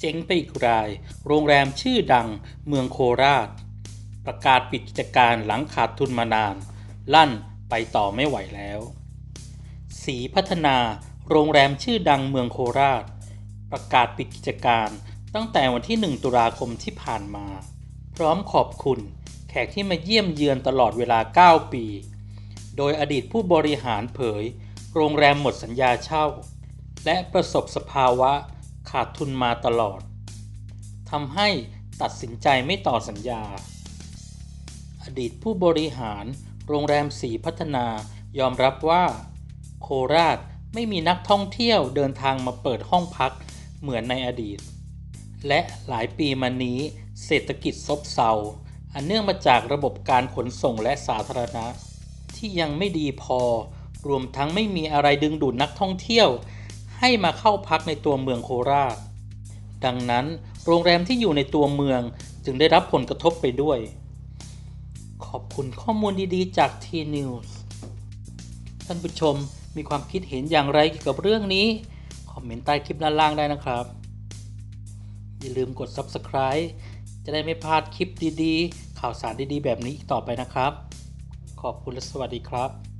เจ๊งไปอีกราย โรงแรมชื่อดังเมืองโคราช ประกาศปิดกิจการหลังขาดทุนมานาน ลั่นไปต่อไม่ไหวแล้วสีพัฒนา โรงแรมชื่อดังเมืองโคราช ประกาศปิดกิจการตั้งแต่วันที่ 1 ตุลาคมที่ผ่านมา พร้อมขอบคุณแขกที่มาเยี่ยมเยือนตลอดเวลา 9 ปี โดยอดีตผู้บริหารเผย โรงแรมหมดสัญญาเช่า และประสบสภาวะ ขาดทุนมาตลอดทำให้ตัดสินใจไม่ต่อสัญญา อดีตผู้บริหารโรงแรมสีพัฒนายอมรับว่า โคราชไม่มีนักท่องเที่ยวเดินทางมาเปิดห้องพักเหมือนในอดีต และหลายปีมานี้เศรษฐกิจซบเซา อันเนื่องมาจากระบบการขนส่งและสาธารณะ ที่ยังไม่ดีพอ รวมทั้งไม่มีอะไรดึงดูดนักท่องเที่ยว ให้มาเข้าพักในตัวเมืองโคราช ดังนั้นโรงแรมที่อยู่ในตัวเมืองจึงได้รับผลกระทบไปด้วย ขอบคุณข้อมูลดีๆ จาก T News ท่านผู้ชมมีความคิดเห็นอย่างไรเกี่ยวกับเรื่องนี้ คอมเมนต์ใต้คลิปด้านล่างได้นะครับ อย่าลืมกด Subscribe จะได้ไม่พลาดคลิปดีๆ ข่าวสารดีๆ แบบนี้อีกต่อไปนะครับ ขอบคุณและสวัสดีครับ